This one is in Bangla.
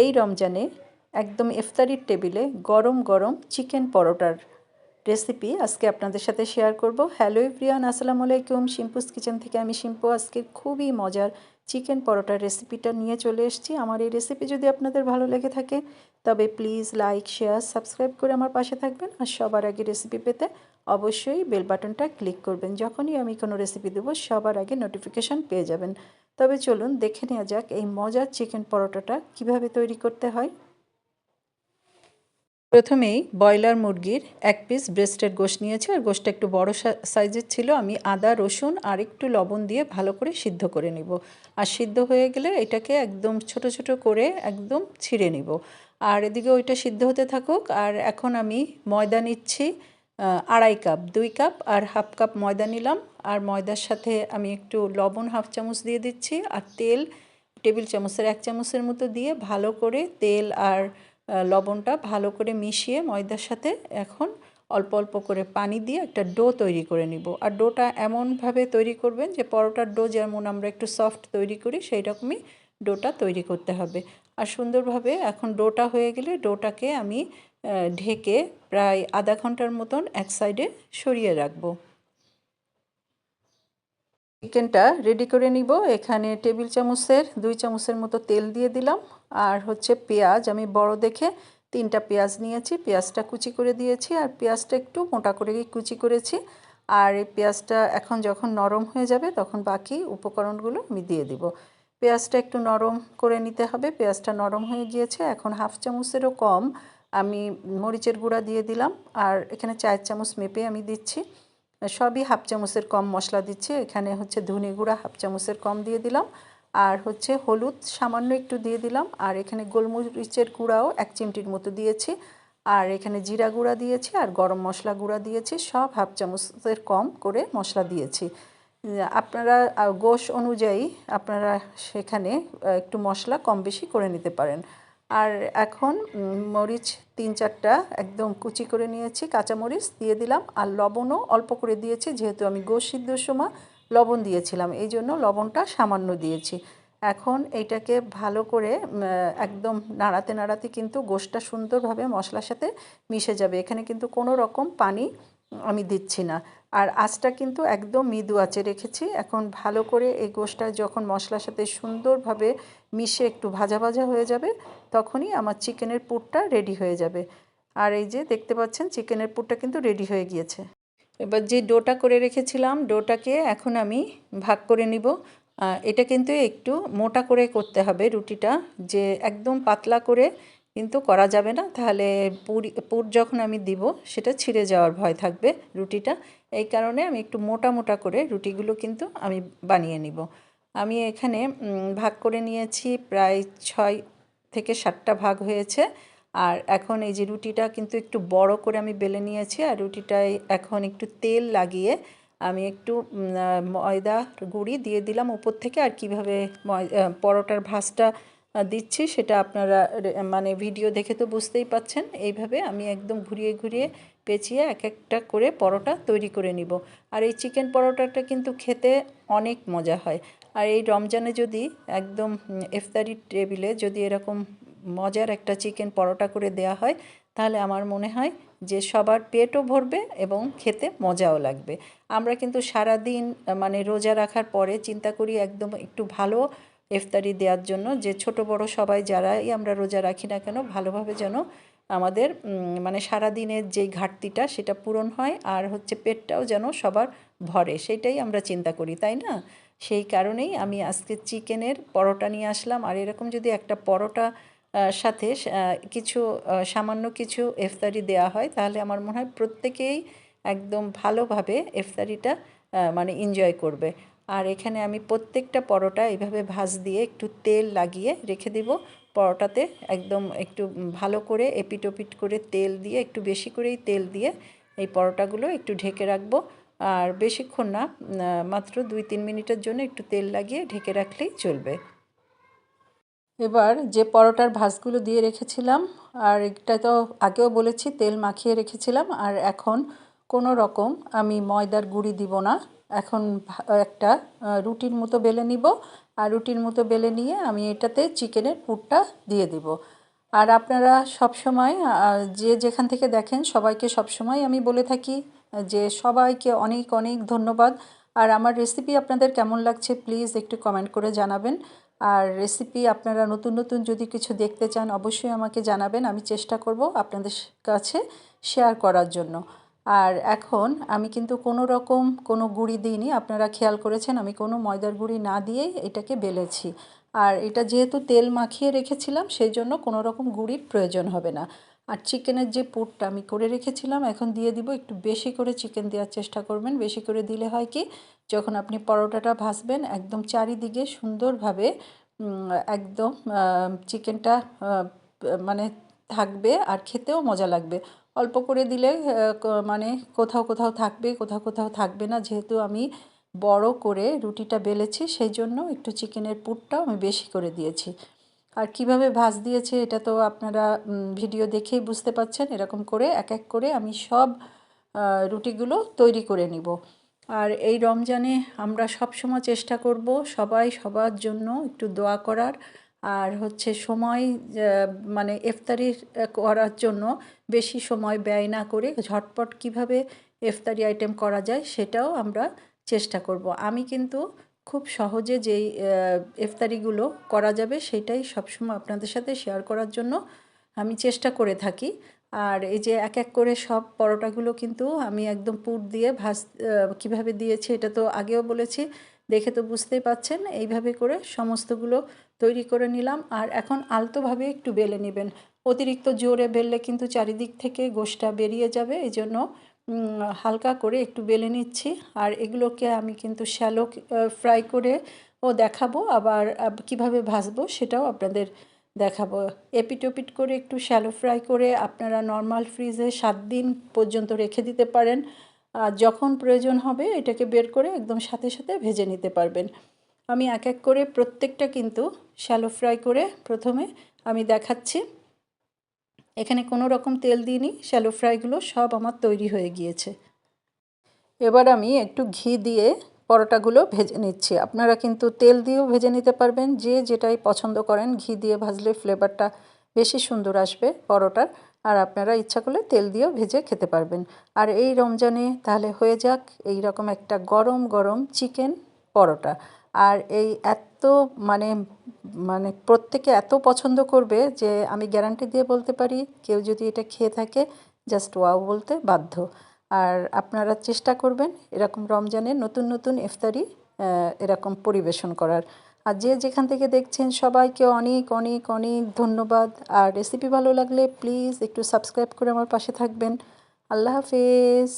এই রমজানে একদম ইফতারির টেবিলে গরম গরম চিকেন পরোটার রেসিপি আজকে আপনাদের সাথে শেয়ার করব। হ্যালো এভরিয়ান আসসালামু আলাইকুম। শিম্পুস কিচেন থেকে আমি শিম্পু। আজকে খুবই মজার চিকেন পরোটার রেসিপিটা নিয়ে চলে এসেছি। আমার এই রেসিপি যদি আপনাদের ভালো লেগে থাকে, তবে প্লিজ লাইক, শেয়ার, সাবস্ক্রাইব করে আমার পাশে থাকবেন। আর সবার আগে রেসিপি পেতে অবশ্যই বেল বাটনটা ক্লিক করবেন। যখনই আমি কোনো রেসিপি দেবো, সবার আগে নোটিফিকেশান পেয়ে যাবেন। তবে চলুন দেখে নেওয়া যাক এই মজার চিকেন পরোটাটা কীভাবে তৈরি করতে হয়। প্রথমেই ব্রয়লার মুরগির এক পিস ব্রেস্টের গোশ নিয়েছি, আর গোশটা একটু বড় সাইজের ছিল। আমি আদা, রসুন আর একটু লবণ দিয়ে ভালো করে সিদ্ধ করে নিব। আর সিদ্ধ হয়ে গেলে এটাকে একদম ছোট ছোট করে একদম ছিঁড়ে নিব। আর এদিকে ওইটা সিদ্ধ হতে থাকুক, আর এখন আমি ময়দা নিচ্ছি আড়াই কাপ দুই কাপ আর হাফ কাপ ময়দা নিলাম। আর ময়দার সাথে আমি একটু লবণ হাফ চামচ দিয়ে দিচ্ছি আর তেল, টেবিল চামচের এক চামচের মতো দিয়ে ভালো করে তেল আর লবণটা ভালো করে মিশিয়ে ময়দার সাথে এখন অল্প অল্প করে পানি দিয়ে একটা ডো তৈরি করে নিব। আর ডোটা এমনভাবে তৈরি করবেন যে পরোটার ডো যেমন আমরা একটু সফট তৈরি করি সেই রকমই ডোটা তৈরি করতে হবে। আর সুন্দরভাবে এখন ডোটা হয়ে গেলে ডোটাকে আমি ঢেকে প্রায় আধা ঘণ্টার মতন এক সাইডে সরিয়ে রাখব। চিকেনটা রেডি করে নিব। এখানে টেবিল চামচের, দুই চামচের মতো তেল দিয়ে দিলাম। আর হচ্ছে পেঁয়াজ, আমি বড় দেখে তিনটা পেঁয়াজ নিয়েছি। পেঁয়াজটা কুচি করে দিয়েছি আর পেঁয়াজটা একটু মোটা করে কুচি করেছি। আর এই পেঁয়াজটা এখন যখন নরম হয়ে যাবে, তখন বাকি উপকরণগুলো আমি দিয়ে দিব। পেঁয়াজটা একটু নরম করে নিতে হবে। পেঁয়াজটা নরম হয়ে গিয়েছে। এখন হাফ চামচেরও কম আমি মরিচের গুঁড়া দিয়ে দিলাম। আর এখানে চার চামচ মেপে আমি দিচ্ছি। সবই হাফ চামচের কম মশলা দিচ্ছি। এখানে হচ্ছে ধনে গুঁড়া হাফ চামচের কম দিয়ে দিলাম। আর হচ্ছে হলুদ সামান্য একটু দিয়ে দিলাম। আর এখানে গোলমরিচের গুঁড়াও এক চিমটির মতো দিয়েছি। আর এখানে জিরা গুঁড়া দিয়েছি আর গরম মশলা গুঁড়া দিয়েছি। সব হাফ চামচের কম করে মশলা দিয়েছি। আপনারা গোশ অনুযায়ী আপনারা সেখানে একটু মশলা কম বেশি করে নিতে পারেন। আর এখন মরিচ তিন চারটা একদম কুচি করে নিয়েছি, কাঁচামরিচ দিয়ে দিলাম আর লবণও অল্প করে দিয়েছি, যেহেতু আমি গোশ সিদ্ধর সময় লবণ দিয়েছিলাম, এই জন্য লবণটা সামান্য দিয়েছি। এখন এইটাকে ভালো করে একদম নাড়াতে নাড়াতে কিন্তু গোশটা সুন্দরভাবে মশলার সাথে মিশে যাবে, এখানে কিন্তু কোনো রকম পানি আমি দিচ্ছি না। আর আঁচটা কিন্তু একদম মৃদু আঁচে রেখেছি। এখন ভালো করে এই গোশটা যখন মশলার সাথে সুন্দরভাবে মিশে একটু ভাজা ভাজা হয়ে যাবে, তখনই আমার চিকেনের পুরটা রেডি হয়ে যাবে। আর এই যে দেখতে পাচ্ছেন, চিকেনের পুরটা কিন্তু রেডি হয়ে গিয়েছে। এবার যে ডোটা করে রেখেছিলাম, ডোটাকে এখন আমি ভাগ করে নিব। এটা কিন্তু একটু মোটা করে করতে হবে রুটিটা, যে একদম পাতলা করে কিন্তু করা যাবে না। তাহলে পুরি, পুর যখন আমি দিব, সেটা ছিঁড়ে যাওয়ার ভয় থাকবে রুটিটা। এই কারণে আমি একটু মোটা মোটা করে রুটিগুলো কিন্তু আমি বানিয়ে নিব। আমি এখানে ভাগ করে নিয়েছি প্রায় ছয় থেকে সাতটা ভাগ হয়েছে। আর এখন এই যে রুটিটা কিন্তু একটু বড় করে আমি বেলে নিয়েছি, আর রুটিটায় এখন একটু তেল লাগিয়ে আমি একটু ময়দা গুঁড়ি দিয়ে দিলাম উপর থেকে, আর কীভাবে পরোটার ভাজটা দিচ্ছি, সেটা আপনারা মানে ভিডিও দেখে তো বুঝতেই পাচ্ছেন। এইভাবে আমি একদম ঘুরিয়ে ঘুরিয়ে পেঁচিয়ে এক একটা করে পরোটা তৈরি করে নিব। আর এই চিকেন পরোটাটা কিন্তু খেতে অনেক মজা হয়। আর এই রমজানে যদি একদম ইফতারি টেবিলে যদি এরকম মজার একটা চিকেন পরোটা করে দেয়া হয়, তাহলে আমার মনে হয় যে সবার পেটও ভরবে এবং খেতে মজাও লাগবে। আমরা কিন্তু সারা দিন মানে রোজা রাখার পরে চিন্তা করি একদম একটু ভালো ইফতারি দেওয়ার জন্য যে ছোট বড় সবাই যারাই আমরা রোজা রাখি না কেন, ভালোভাবে যেন আমাদের মানে সারা দিনের যেই ঘাটতিটা সেটা পূরণ হয় আর হচ্ছে পেটটাও যেন সবার ভরে, সেটাই আমরা চিন্তা করি, তাই না? সেই কারণেই আমি আজকে চিকেনের পরোটা নিয়ে আসলাম আর এরকম যদি একটা পরোটা সাথে কিছু সামান্য কিছু ইফতারি দেওয়া হয়, তাহলে আমার মনে হয় প্রত্যেকেই একদম ভালোভাবে ইফতারিটা মানে এনজয় করবে। আর এখানে আমি প্রত্যেকটা পরোটা এইভাবে ভাজ দিয়ে একটু তেল লাগিয়ে রেখে দিব। পরোটাতে একদম একটু ভালো করে এপিটোপিট করে তেল দিয়ে, একটু বেশি করেই তেল দিয়ে এই পরোটাগুলো একটু ঢেকে রাখব। আর বেশিক্ষণ না মাত্র দুই তিন মিনিটের জন্য একটু তেল লাগিয়ে ঢেকে রাখলেই চলবে। এবার যে পরোটার ভাজগুলো দিয়ে রেখেছিলাম, আর এটা তো আগেও বলেছি, তেল মাখিয়ে রেখেছিলাম। আর এখন কোনো রকম আমি ময়দার গুঁড়ি দিব না। এখন একটা রুটির মতো বেলে নিব। আর রুটির মতো বেলে নিয়ে আমি এটাতে চিকেনের পুরটা দিয়ে দিব। আর আপনারা সব সময় যে যেখান থেকে দেখেন সবাইকে সব সময় আমি বলে থাকি, যে সবাইকে অনেক অনেক ধন্যবাদ। আর আমার রেসিপি আপনাদের কেমন লাগছে প্লিজ একটু কমেন্ট করে জানাবেন। আর রেসিপি আপনারা নতুন নতুন যদি কিছু দেখতে চান অবশ্যই আমাকে জানাবেন। আমি চেষ্টা করব আপনাদের কাছে শেয়ার করার জন্য। আর এখন আমি কিন্তু কোনো রকম কোনো গুঁড়ি দিইনি, আপনারা খেয়াল করেছেন আমি কোনো ময়দার গুঁড়ি না দিয়েই এটাকে বেলেছি। আর এটা যেহেতু তেল মাখিয়ে রেখেছিলাম, সেই জন্য কোনো রকম গুঁড়ির প্রয়োজন হবে না। আর চিকেনের যে পুরটা আমি করে রেখেছিলাম, এখন দিয়ে দিব একটু বেশি করে চিকেন দেওয়ার চেষ্টা করবেন। বেশি করে দিলে হয় কি, যখন আপনি পরোটাটা ভাজবেন, একদম চারিদিকে সুন্দরভাবে একদম চিকেনটা মানে থাকবে আর খেতেও মজা লাগবে। অল্প করে দিলে মানে কোথাও কোথাও থাকবে, কোথাও কোথাও থাকবে না। যেহেতু আমি বড় করে রুটিটা বেলেছি, সেই জন্য একটু চিকেনের পুরটাও আমি বেশি করে দিয়েছি। আর কীভাবে ভাজ দিয়েছে এটা তো আপনারা ভিডিও দেখেই বুঝতে পারছেন এরকম করে এক এক করে আমি সব রুটিগুলো তৈরি করে নিব। আর এই রমজানে আমরা সব সময় চেষ্টা করব সবাই সবার জন্য একটু দোয়া করার। আর হচ্ছে সময় মানে ইফতারি করার জন্য বেশি সময় ব্যয় না করে ঝটপট কীভাবে ইফতারি আইটেম করা যায় সেটাও আমরা চেষ্টা করব। আমি কিন্তু খুব সহজে যেই ইফতারিগুলো করা যাবে সেটাই সবসময় আপনাদের সাথে শেয়ার করার জন্য আমি চেষ্টা করে থাকি। আর এই যে এক এক করে সব পরোটাগুলো কিন্তু আমি একদম পুর দিয়ে ভাজ কীভাবে দিয়েছি এটা তো আগেও বলেছি, দেখে তো বুঝতেই পাচ্ছেন। এইভাবে করে সমস্তগুলো তৈরি করে নিলাম। আর এখন আলতোভাবে একটু বেলে নেবেন। অতিরিক্ত জোরে বেললে কিন্তু চারিদিক থেকে গোষ্ঠটা বেরিয়ে যাবে। এই জন্য হালকা করে একটু বেলে নিচ্ছি। আর এগুলোকে আমি কিন্তু শ্যালো ফ্রাই করে ও দেখাবো। আবার আব- কীভাবে ভাজবো সেটাও আপনাদের দেখাবো। এপিট ওপিট করে একটু শ্যালো ফ্রাই করে আপনারা নর্মাল ফ্রিজে সাত দিন পর্যন্ত রেখে দিতে পারেন। আর যখন প্রয়োজন হবে এটাকে বের করে একদম সাথে সাথে ভেজে নিতে পারবেন। আমি এক এক করে প্রত্যেকটা কিন্তু শ্যালো ফ্রাই করে প্রথমে আমি দেখাচ্ছি। এখানে কোনো রকম তেল দিইনি শ্যালো ফ্রাইগুলো সব আমার তৈরি হয়ে গিয়েছে। এবার আমি একটু ঘি দিয়ে পরোটাগুলো ভেজে নিচ্ছি। আপনারা কিন্তু তেল দিয়েও ভেজে নিতে পারবেন, যে যেটাই পছন্দ করেন, ঘি দিয়ে ভাজলে ফ্লেভারটা বেশি সুন্দর আসবে পরোটার। আর আপনারা ইচ্ছা করলে তেল দিয়েও ভেজে খেতে পারবেন। আর এই রমজানে তাহলে হয়ে যাক এই রকম একটা গরম গরম চিকেন পরোটা। আর এই এত মানে মানে প্রত্যেকে এত পছন্দ করবে যে আমি গ্যারান্টি দিয়ে বলতে পারি, কেউ যদি এটা খেয়ে থাকে জাস্ট ওয়াও বলতে বাধ্য। আর আপনারা চেষ্টা করবেন এরকম রমজানে নতুন নতুন ইফতারি এরকম পরিবেশন করার। আর যে যেখান থেকে দেখছেন সবাইকে অনেক অনেক অনেক ধন্যবাদ। আর রেসিপি ভালো লাগলে প্লিজ একটু সাবস্ক্রাইব করে আমার পাশে থাকবেন। আল্লাহ হাফেজ।